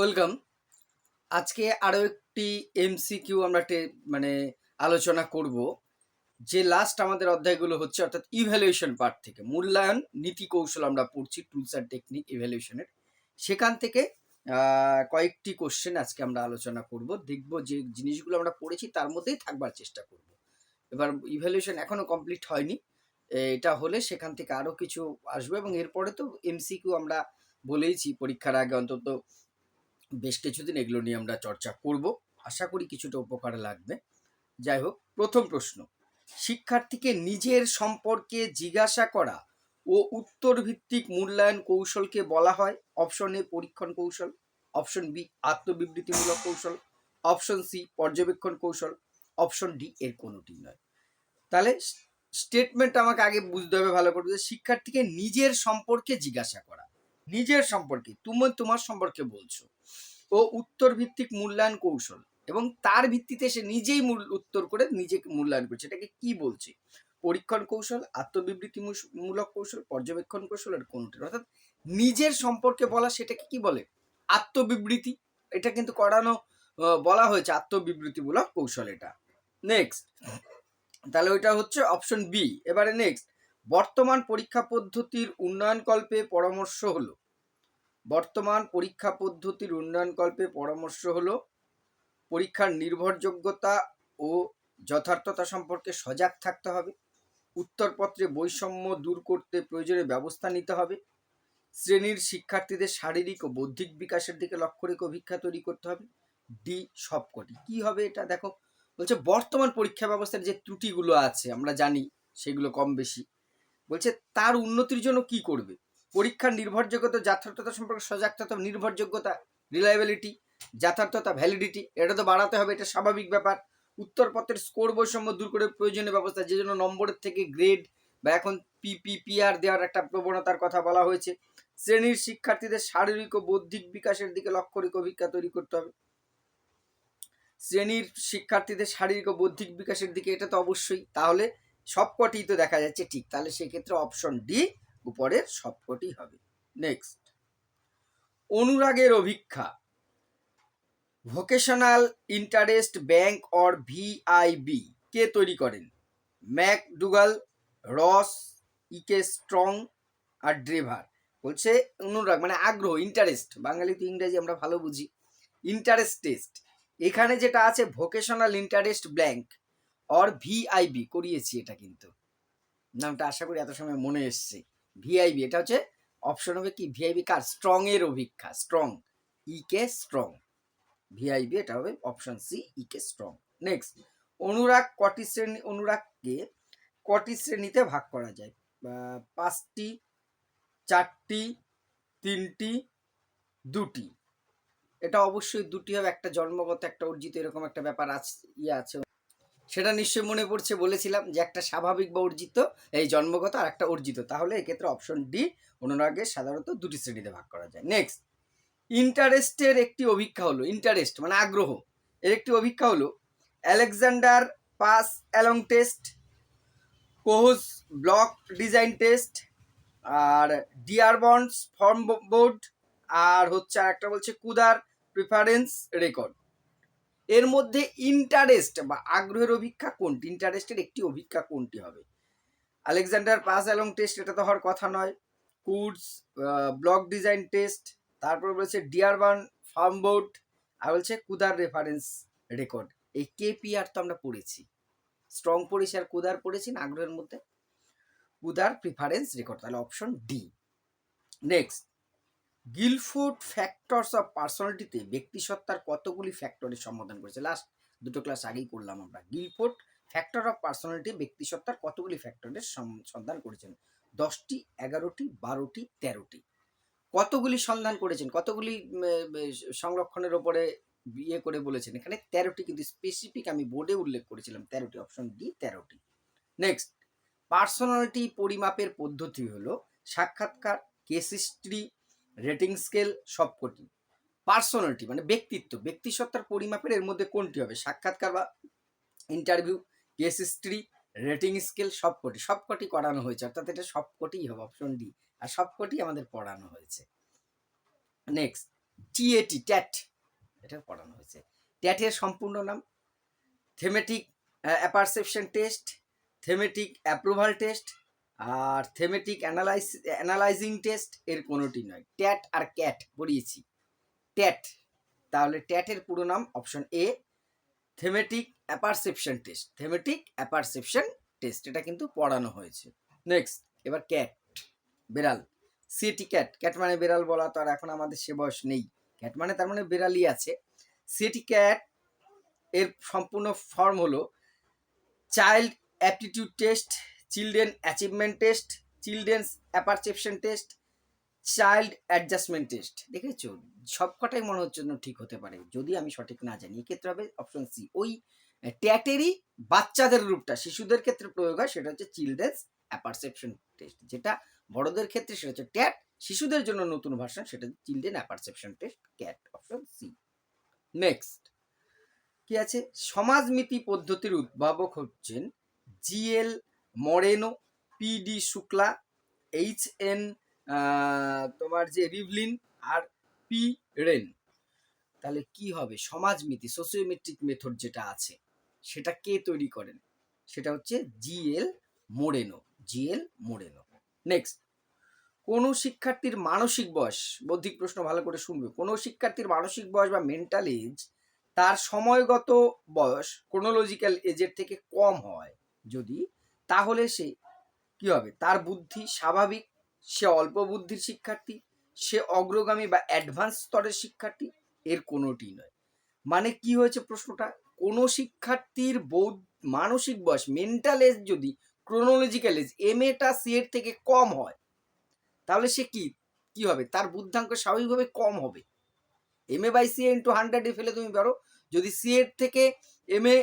Welcome. আজকে আরও একটি এমসিকিউ আমরা মানে আলোচনা করব, যে লাস্ট আমাদের অধ্যায়গুলো হচ্ছে অর্থাৎ ইভ্যালুয়েশন পার্ট থেকে। মূল্যায়ন নীতি কৌশল আমরা পড়ছি টুলস অ্যান্ড টেকনিক ইভ্যালুয়েশনের সেখান থেকে কয়েকটি কোশ্চেন আজকে আমরা আলোচনা করব, দেখব যে জিনিসগুলো আমরা পড়েছি তার মধ্যেই থাকবার চেষ্টা করব। এবার ইভ্যালুয়েশন এখনও কমপ্লিট হয়নি, এটা হলে সেখান থেকে আরও কিছু আসবে এবং এরপরে তো এমসিকিউ আমরা বলেইছি, পরীক্ষার আগে অন্তত বেশ কিছুদিন এগুলো নিয়ে আমরা চর্চা করব। আশা করি কিছুটা উপকার লাগবে। যাই হোক, প্রথম প্রশ্ন। শিক্ষার্থীকে নিজের সম্পর্কে জিজ্ঞাসা করা ও উত্তর ভিত্তিক মূল্যায়ন কৌশলকে বলা হয়। অপশন এ পরীক্ষণ কৌশল, অপশন বি আত্মবিবৃতিমূলক কৌশল, অপশন সি পর্যবেক্ষণ কৌশল, অপশন ডি এর কোনোটি নয়। তাহলে স্টেটমেন্ট আমাকে আগে বুঝতে হবে ভালো করে শিক্ষার্থীকে নিজের সম্পর্কে জিজ্ঞাসা করা। নিজের সম্পর্কে, তুমি, তোমার সম্পর্কে বলছো। ও উত্তর ভিত্তিক মূল্যায়ন কৌশল এবং তার ভিত্তিতে সে নিজেই মূল, উত্তর করে নিজেকে মূল্যায়ন করছে। এটাকে কি বলছে? পরীক্ষণ কৌশল আত্মবিবৃতি মূলক কৌশল, পর্যবেক্ষণ কৌশল আর কোনটি অর্থাৎ নিজের সম্পর্কে বলা সেটাকে কি বলে? আত্মবিবৃতি। এটা কিন্তু করানো বলা হয়েছে আত্মবিবৃতিমূলক কৌশল এটা। নেক্সট তাহলে ওইটা হচ্ছে অপশন বি এবারে নেক্সট বর্তমান পরীক্ষা পদ্ধতির উন্নয়নকল্পে পরামর্শ হলো। বর্তমান পরীক্ষা পদ্ধতির উন্নয়নকল্পে পরামর্শ হলো পরীক্ষার নির্ভরযোগ্যতা ও যথার্থতা সম্পর্কে সজাগ থাকতে হবে, উত্তরপত্রে বৈষম্য দূর করতে প্রয়োজনীয় ব্যবস্থা নিতে হবে, শ্রেণির শিক্ষার্থীদের শারীরিক ও বৌদ্ধিক বিকাশের দিকে লক্ষ্য রেখে অভিজ্ঞতা তৈরি করতে হবে ডি সবকটি কি হবে এটা দেখো? বলছে বর্তমান পরীক্ষা ব্যবস্থার যে ত্রুটিগুলো আছে, আমরা জানি সেগুলো কম বেশি। বলছে, তার উন্নতির জন্য কি করবে? পরীক্ষার নির্ভরযোগ্যতা, যথার্থতা সম্পর্কে সজাগ থাকতে নির্ভরযোগ্যতা রিলায়েবিলিটি যথার্থতা ভ্যালিডিটি এটা তো বাড়াতে হবে, এটা স্বাভাবিক ব্যাপার। উত্তরপত্রের স্কোর বৈষম্য দূর করে প্রয়োজনীয় ব্যবস্থা, যে জন্য নম্বরের থেকে গ্রেড বা এখন পিপিপিআর দেওয়ার একটা প্রবণতার কথা বলা হয়েছে। শ্রেণির শিক্ষার্থীদের শারীরিক ও বৌদ্ধিক বিকাশের দিকে লক্ষ্য রেখে অভিজ্ঞতা তৈরি করতে হবে। শ্রেণির শিক্ষার্থীদের শারীরিক ও বৌদ্ধিক বিকাশের দিকে এটা তো অবশ্যই। তাহলে সবকটি তো দেখা যাচ্ছে ঠিক, তাহলে সেক্ষেত্রে অপশন ডি উপরের সবকটি হবে। নেক্সট অনুরাগের অভিক্ষা। Vocational interest bank or VIB কে তৈরি করেন? ম্যাক ডুগাল রস ইকে স্ট্রং আর ড্রেভার। বলছে অনুরাগ মানে আগ্রহ ইন্টারেস্ট বাঙালিতে ইংরেজি আমরা ভালো বুঝি। ইন্টারেস্ট টেস্ট এখানে যেটা আছে vocational interest blank or VIB করিয়েছি এটা কিন্তু। নামটা আশা করি এত সময় মনে এসছে। ভিআইবি এটা হচ্ছে অপশন হবে কি? ভিআইবি কার? স্ট্রং এর অভিক্ষা স্ট্রং ইকে স্ট্রং ভিআইবি এটা হবে অপশন সি ইকে স্ট্রং নেক্সট অনুরাগ কটি শ্রেণি, অনুরাগকে কটি শ্রেণীতে ভাগ করা যায়? পাঁচটি, চারটি, তিনটি, দুটি। এটা অবশ্যই দুটি হবে, একটা জন্মগত, একটা অর্জিত, এরকম একটা ব্যাপার আছে ইয়ে আছে। সেটা নিশ্চয়ই মনে পড়ছে, বলেছিলাম যে একটা স্বাভাবিক বা অর্জিত, এই জন্মগত আর একটা অর্জিত। তাহলে এক্ষেত্রে অপশন ডি অনুরাগের সাধারণত দুটি শ্রেণীতে ভাগ করা যায়। নেক্সট ইন্টারেস্টের একটি অভিক্ষা হলো ইন্টারেস্ট মানে আগ্রহ। এর একটি অভিক্ষা হলো Alexander pass along test Kohs block design test আর ডিয়ার বন্ডস ফর্ম বোর্ড আর হচ্ছে আর একটা বলছে কুদার প্রিফারেন্স রেকর্ড এর মধ্যে ইন্টারেস্ট বা আগ্রহের অভিক্ষা কোনটি? ইন্টারেস্টের একটি অভিক্ষা কোনটি হবে? আলেকজান্ডার পাস অ্যালং টেস্ট, এটা তো হওয়ার কথা নয়। কুডস ব্লক ডিজাইন টেস্ট, তারপর বলেছে ডিয়ারবান ফার্ম বোর্ড আর বলছে কুদার রেফারেন্স রেকর্ড। এই কেপিআর তো আমরা পড়েছি। স্ট্রং পড়েছি আর কুদার পড়েছি না আগ্রহের মধ্যে। কুদার প্রিফারেন্স রেকর্ড তাহলে option D next Guilford factors of পার্সোনালিটিতে ব্যক্তিসত্তার কতগুলি ফ্যাক্টরের সমাধান করেছে? লাস্ট দুটো ক্লাস আগেই করলাম আমরা। গিলফোর্ড ফ্যাক্টর অফ পার্সোনালিটি ব্যক্তিসত্তার কতগুলি ফ্যাক্টরের সন্ধান করেছেন? দশটি, এগারোটি, বারোটি, তেরোটি। কতগুলি সন্ধান করেছেন? কতগুলি সংরক্ষণের ওপরে ইয়ে করে বলেছেন? এখানে তেরোটি কিন্তু স্পেসিফিক আমি বোর্ডে উল্লেখ করেছিলাম। তেরোটি অপশন ডি তেরোটি। নেক্সট পার্সোনালিটি পরিমাপের পদ্ধতি হলো সাক্ষাৎকার কেস হিস্ট্রি রেটিং স্কেল সবকটি পার্সোনালিটি মানে ব্যক্তিত্ব। ব্যক্তিসত্তার পরিমাপের এর মধ্যে কোনটি হবে? সাক্ষাৎকার বা interview case history rating scale সবকটি সবকটি করানো হয়েছে, অর্থাৎ এটা সবকটিই হবে অপশন ডি আর সবকটি আমাদের পড়ানো হয়েছে। নেক্সট টিএটি ট্যাট এটা পড়ানো হয়েছে। ট্যাটের সম্পূর্ণ নাম? Thematic apperception test thematic approval test আর থেমেটিক অ্যানালাইস অ্যানালাইজিং টেস্ট এর কোনোটি নয়। ট্যাট আর ক্যাট পড়িয়েছি। ট্যাট তাহলে ট্যাটের পুরো নাম option A thematic apperception test thematic apperception test এটা কিন্তু পড়ানো হয়েছে। নেক্সট এবার ক্যাট বেড়াল। সিটি ক্যাট ক্যাট মানে বেড়াল বলা তো আর এখন আমাদের সে বয়স নেই। ক্যাট মানে তার মানে বেড়ালই আছে। সিটি ক্যাট এর সম্পূর্ণ ফর্ম হলো child aptitude test children achievement test, children's apperception test, child adjustment test. দেখেছ? সবকটাই মনে হচ্ছে ঠিক হতে পারে। যদি আমি সঠিক না জানি, এক্ষেত্রে হবে অপশন সি। ওই ট্যাটেরই বাচ্চাদের রূপটা, শিশুদের ক্ষেত্রে প্রয়োগ হয়, সেটা হচ্ছে চিলড্রেন্স অ্যাপারসেপশন টেস্ট। যেটা বড়দের ক্ষেত্রে, সেটা হচ্ছে ট্যাট। শিশুদের জন্য নতুন ভার্সন, সেটা হচ্ছে children apperception test, CAT, option C. Next. কি আছে? সমাজমিতি পদ্ধতির উদ্ভাবক হচ্ছেন GL Moreno PD Shukla, H N তোমার যে রিভলিন আর পি রেন। তাহলে কি হবে? সমাজমিতি সোসিওমেট্রিক মেথড যেটা আছে, সেটা কে তৈরি করেন? সেটা হচ্ছে GL Moreno GL Moreno. Next কোন শিক্ষার্থীর মানসিক বয়স, বৌদ্ধিক প্রশ্ন ভালো করে শুনবে। কোন শিক্ষার্থীর মানসিক বয়স বা মেন্টাল এজ তার সময়গত বয়স ক্রোনোলজিক্যাল এজের থেকে কম হয় যদি তাহলে সে কি হবে? তার বুদ্ধি স্বাভাবিক, সে অল্প বুদ্ধির শিক্ষার্থী, সে অগ্রগামী বা অ্যাডভান্স স্তরের শিক্ষার্থী, এর কোনোটি নয়। মানে কি হয়েছে প্রশ্নটা? কোনো শিক্ষার্থীর বৌদ্ধ মানসিক বয়স মেন্টাল এজ যদি ক্রোনোলজিক্যাল এজ এম এটা সি এর থেকে কম হয়, তাহলে সে কি কি হবে? তার বুদ্ধাঙ্ক স্বাভাবিকভাবে কম হবে। M A by C into হান্ড্রেডে ফেলে তুমি পারো। যদি সি এর থেকে এম এ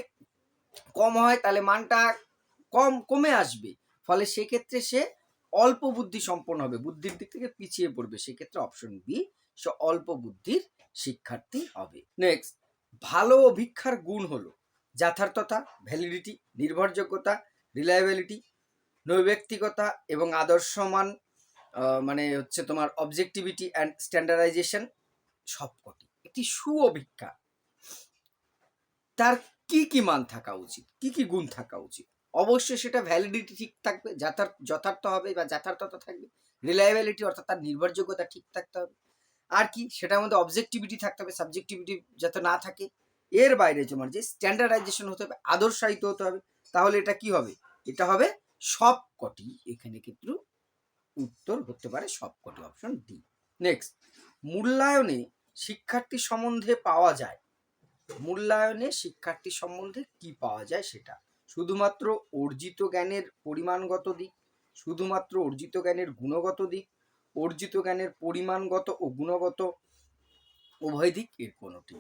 কম হয়, তাহলে মানটা কম কমে আসবে। ফলে সেক্ষেত্রে সে অল্প বুদ্ধি সম্পন্ন হবে। বুদ্ধির দিক থেকে পিছিয়ে পড়বে। সেক্ষেত্রে অপশন বি সে অল্প বুদ্ধির শিক্ষার্থী হবে। নেক্সট ভালো অভিক্ষার গুণ হলো যথার্থতা ভ্যালিডিটি নির্ভরযোগ্যতা রিলায়েবিলিটি নৈব্যক্তিকতা এবং আদর্শমান মানে হচ্ছে তোমার অবজেক্টিভিটি অ্যান্ড স্ট্যান্ডার্ডাইজেশন সবকটি। একটি সুঅভিক্ষা। তার কি কি মান থাকা উচিত? কি কি গুণ থাকা উচিত? অবশ্যই সেটা ভ্যালিডিটি ঠিক থাকবে যথার্থ যথার্থ হবে বা যথার্থতা থাকবে। রিলায়েবিলিটি অর্থাৎ তার নির্ভরযোগ্যতা ঠিক থাকতে হবে। আর কি? সেটার মধ্যে অবজেক্টিভিটি থাকতে হবে সাবজেক্টিভিটি যাতে না থাকে। এর বাইরে তোমার যে স্ট্যান্ডার্ডাইজেশন হতে হবে, আদর্শায়িত হতে হবে, তাহলে এটা কি হবে? এটা হবে সবকটি এখানে কিন্তু উত্তর হতে পারে সবকটি অপশন ডি নেক্সট মূল্যায়নে শিক্ষার্থী সম্বন্ধে পাওয়া যায় মূল্যায়নে শিক্ষার্থী সম্বন্ধে কি পাওয়া যায় সেটা। শুধুমাত্র অর্জিত জ্ঞানের পরিমাণগত দিক, শুধুমাত্র অর্জিত জ্ঞানের গুণগত দিক, অর্জিত জ্ঞানের পরিমাণগত ও গুণগত উভয় দিক এর কোনোটি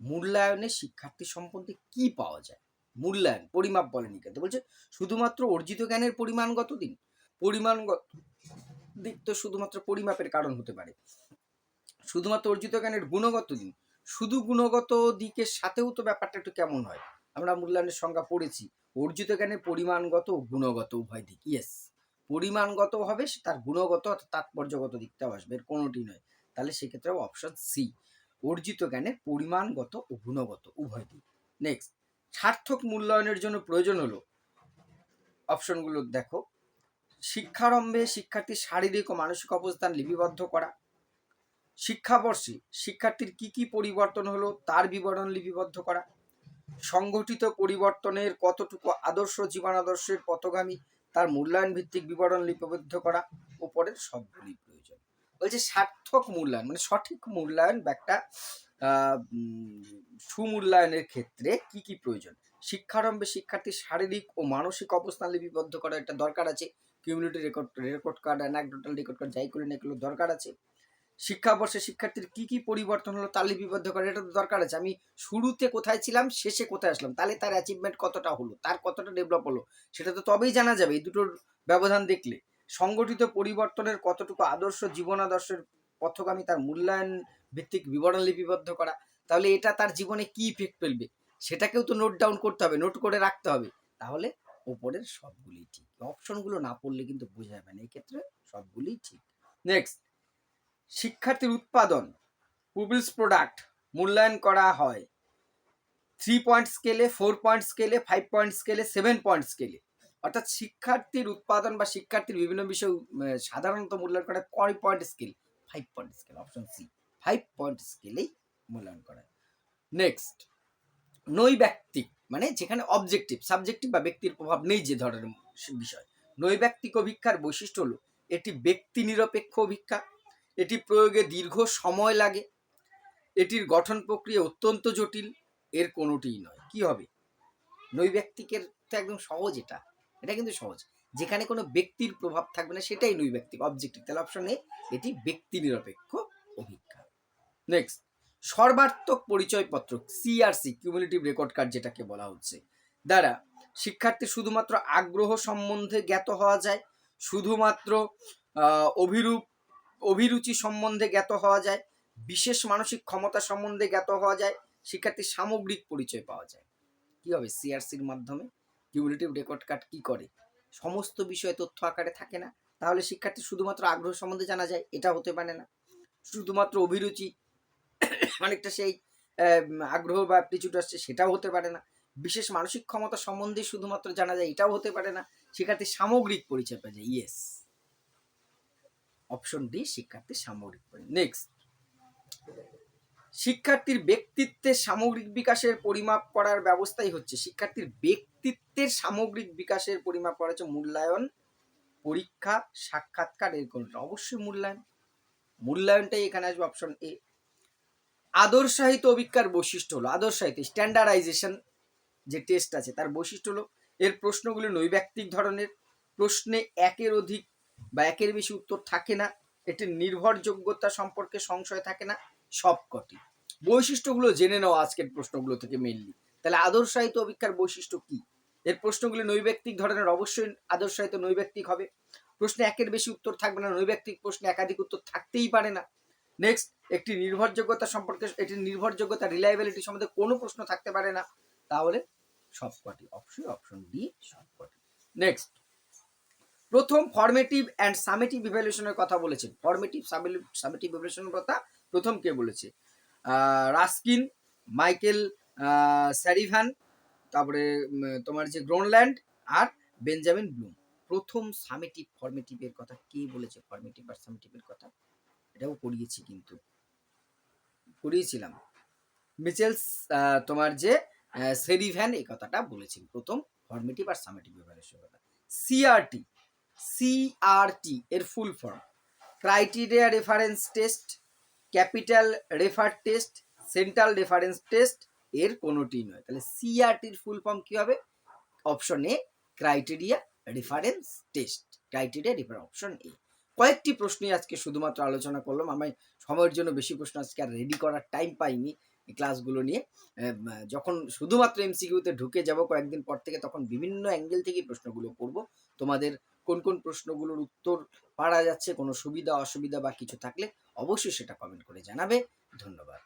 মূল্যায়নে শিক্ষার্থী সম্বন্ধে কি পাওয়া যায়? মূল্যায়ন, পরিমাপ বলেনি কিন্তু বলছে, শুধুমাত্র অর্জিত জ্ঞানের পরিমাণগত দিক পরিমাণগত দিক তো শুধুমাত্র পরিমাপের কারণ হতে পারে। শুধুমাত্র অর্জিত জ্ঞানের গুণগত দিক শুধু গুণগত দিকের সাথেও তো ব্যাপারটা একটু কেমন হয়? আমরা মূল্যায়নের সংজ্ঞা পড়েছি। অর্জিত জ্ঞানের পরিমাণগত ও গুণগত উভয় দিক। ইয়েস পরিমাণগত হবে তার গুণগত অর্থাৎ তাৎপর্যগত দিকটাও আসবে, এর কোনোটি নয়। তাহলে সেক্ষেত্রে অপশন সি অর্জিত জ্ঞানের পরিমাণগত ও গুণগত উভয় দিক। নেক্সট সার্থক মূল্যায়নের জন্য প্রয়োজন হলো অপশনগুলো দেখো, শিক্ষারম্ভে শিক্ষার্থীর শারীরিক ও মানসিক অবস্থান লিপিবদ্ধ করা শিক্ষাবর্ষে শিক্ষার্থীর কি কি পরিবর্তন হলো তার বিবরণ লিপিবদ্ধ করা। সংগঠিত পরিবর্তনের কতটুকু আদর্শ জীবনাদর্শের পথগামী তার মূল্যায়ন ভিত্তিক বিবরণ লিপিবদ্ধ করা উপরের সবগুলি প্রয়োজন। বলছে সার্থক মূল্যায়ন মানে সঠিক মূল্যায়ন বা একটা সুমূল্যায়নের ক্ষেত্রে কি কি প্রয়োজন? শিক্ষারম্ভে শিক্ষার্থীর শারীরিক ও মানসিক অবস্থান লিপিবদ্ধ করা একটা দরকার আছে। Cumulative record record card anecdotal record card যাই করে এগুলো দরকার আছে। শিক্ষাবর্ষে শিক্ষার্থীর কি কি পরিবর্তন হলো তার লিপিবদ্ধ করা, এটা তো দরকার আছে। আমি শুরুতে কোথায় ছিলাম, শেষে কোথায় আসলাম? তাহলে তার অ্যাচিভমেন্ট কতটা হলো? তার কতটা ডেভেলপ হলো? সেটা তো তবেই জানা যাবে এই দুটোর ব্যবধান দেখলে। সংগঠিত পরিবর্তনের কতটুকু আদর্শ জীবন আদর্শের পথগামী তার মূল্যায়ন ভিত্তিক বিবরণ লিপিবদ্ধ করা, তাহলে এটা তার জীবনে কি ইফেক্ট ফেলবে? সেটাকেও তো নোট ডাউন করতে হবে নোট করে রাখতে হবে। তাহলে ওপরের সবগুলি ঠিক। অপশনগুলো না পড়লে কিন্তু বোঝা যাবে না। এই ক্ষেত্রে সবগুলি ঠিক। নেক্সট শিক্ষার্থীর উৎপাদন পুপিলস প্রোডাক্ট মূল্যায়ন করা হয়। থ্রি পয়েন্ট স্কেলে ফোর পয়েন্ট স্কেলে ফাইভ পয়েন্ট স্কেলে সেভেন পয়েন্ট স্কেলে অর্থাৎ শিক্ষার্থীর উৎপাদন বা শিক্ষার্থীর বিভিন্ন বিষয় সাধারণত মূল্যায়ন করা কয় point scale five point scale option C five point স্কেলেই মূল্যায়ন করা নেক্সট নৈব্যক্তিক মানে যেখানে অবজেক্টিভ সাবজেক্টিভ বা ব্যক্তির প্রভাব নেই যে ধরনের বিষয়। নৈব্যক্তিক অভিক্ষার বৈশিষ্ট্য হলো, এটি ব্যক্তি নিরপেক্ষ অভিক্ষা এটি প্রয়োগে দীর্ঘ সময় লাগে। এটির গঠন প্রক্রিয়া অত্যন্ত জটিল। এর কোনোটিই নয়। কি হবে? নৈব্যক্তিকের তো একদম সহজ এটা। এটা কিন্তু সহজ। যেখানে কোনো ব্যক্তির প্রভাব থাকবে না, সেটাই নৈব্যক্তিক অবজেক্টিভ তাহলে অপশন এ এটি ব্যক্তি নিরপেক্ষ অভিক্ষা নেক্সট সর্বাত্মক পরিচয়পত্র সিআরসি কিউমুলেটিভ রেকর্ড কার্ড যেটাকে বলা হচ্ছে। দ্বারা, শিক্ষার্থী শুধুমাত্র আগ্রহ সম্বন্ধে জ্ঞাত হওয়া যায়। শুধুমাত্র অভিরূপ অভিরুচি সম্বন্ধে জ্ঞাত হওয়া যায়, বিশেষ মানসিক ক্ষমতা সম্বন্ধে জ্ঞাত হওয়া যায়, শিক্ষার্থীর সামগ্রিক পরিচয় পাওয়া যায়। কি হবে? সিআরসির মাধ্যমে? কিউমুলেটিভ রেকর্ড কার্ড কি করে? সমস্ত বিষয়ে তথ্য আকারে থাকে না। তাহলে শিক্ষার্থী শুধুমাত্র আগ্রহ সম্বন্ধে জানা যায়, এটা হতে পারে না। শুধুমাত্র অভিরুচি অনেকটা সেই আগ্রহ বা অ্যাপটিচিউড আসছে, সেটাও হতে পারে না। বিশেষ মানসিক ক্ষমতা সম্বন্ধে শুধুমাত্র জানা যায়, এটাও হতে পারে না। শিক্ষার্থীর সামগ্রিক পরিচয় পাওয়া যায় ইয়েস অপশন ডি শিক্ষার্থীর সামগ্রিক নেক্সট শিক্ষার্থীর ব্যক্তিত্বের সামগ্রিক বিকাশের পরিমাপ করার ব্যবস্থাই হচ্ছে শিক্ষার্থীর ব্যক্তিত্বের সামগ্রিক বিকাশের পরিমাপ করা হচ্ছে মূল্যায়ন, পরীক্ষা, সাক্ষাৎকার, এর অবশ্যই মূল্যায়ন। মূল্যায়নটাই এখানে আসবে অপশন এ আদর্শায়িত অভিজ্ঞার বৈশিষ্ট্য হলো আদর্শায়িত স্ট্যান্ডার্ডাইজেশন যে টেস্ট আছে, তার বৈশিষ্ট্য হলো, এর প্রশ্নগুলি নৈব্যক্তিক ধরনের, প্রশ্নে একের অধিক বা একের বেশি উত্তর থাকে না এটির নির্ভরযোগ্যতা সম্পর্কে সংশয় থাকে না সবকটি বৈশিষ্ট্যগুলো জেনে নাও আজকের প্রশ্নগুলো থেকে মেনলি তাহলে আদর্শায়িত অভিজ্ঞার বৈশিষ্ট্য কি? এর প্রশ্নগুলি নৈব্যক্তিক ধরনের, অবশ্যই আদর্শায়িত নৈব্যক্তিক হবে। প্রশ্নে একের বেশি উত্তর থাকবে না নৈব্যক্তিক প্রশ্নে একাধিক উত্তর থাকতেই পারে না। নেক্সট একটি নির্ভরযোগ্যতা সম্পর্কে এটির নির্ভরযোগ্যতা রিলায়েবিলিটি সম্বন্ধে কোনো প্রশ্ন থাকতে পারে না। তাহলে সবকটি অবশ্যই অপশন ডি সবকটি নেক্সট প্রথম ফর্মেটিভ অ্যান্ড সামেটিভ ইভ্যালুয়েশনের কথা বলেছেন। ফর্মেটিভ সামেটিভ ইভ্যালুয়েশনের কথা প্রথম কে বলেছে? রাস্কিন, মাইকেল স্যারিভান তারপরে তোমার যে গ্রোনল্যান্ড আর বেঞ্জামিন ব্লুম। প্রথম সামেটিভ ফর্মেটিভের কথা কে বলেছে? ফর্মেটিভ আর সামেটিভের কথা? এটাও করিয়েছি কিন্তু। করিয়েছিলাম মিচেলস তোমার যে সেরিভ্যান এই কথাটা বলেছেন। প্রথম ফর্মেটিভ আর সামেটিভ ইভ্যালুয়েশন কথা। সিআরটি সিআরটি এর full form criteria reference test capital refer test central reference test এর কোনোটি নয়। তাহলে সিআরটির ফুল ফর্ম কি হবে? Option A criteria reference test criteria refer option A কয়েকটি প্রশ্নই আজকে শুধুমাত্র আলোচনা করলাম। আমি সময়ের জন্য বেশি প্রশ্ন আজকে আর রেডি করার টাইম পাইনি এই ক্লাসগুলো নিয়ে। যখন শুধুমাত্র এমসিকিউতে ঢুকে যাব কয়েকদিন পর থেকে, তখন বিভিন্ন অ্যাঙ্গেল থেকে প্রশ্নগুলো করব। তোমাদের কোন কোন প্রশ্নগুলোর উত্তর পারা যাচ্ছে, কোনো সুবিধা, অসুবিধা বা কিছু থাকলে অবশ্যই সেটা কমেন্ট করে জানাবে। ধন্যবাদ।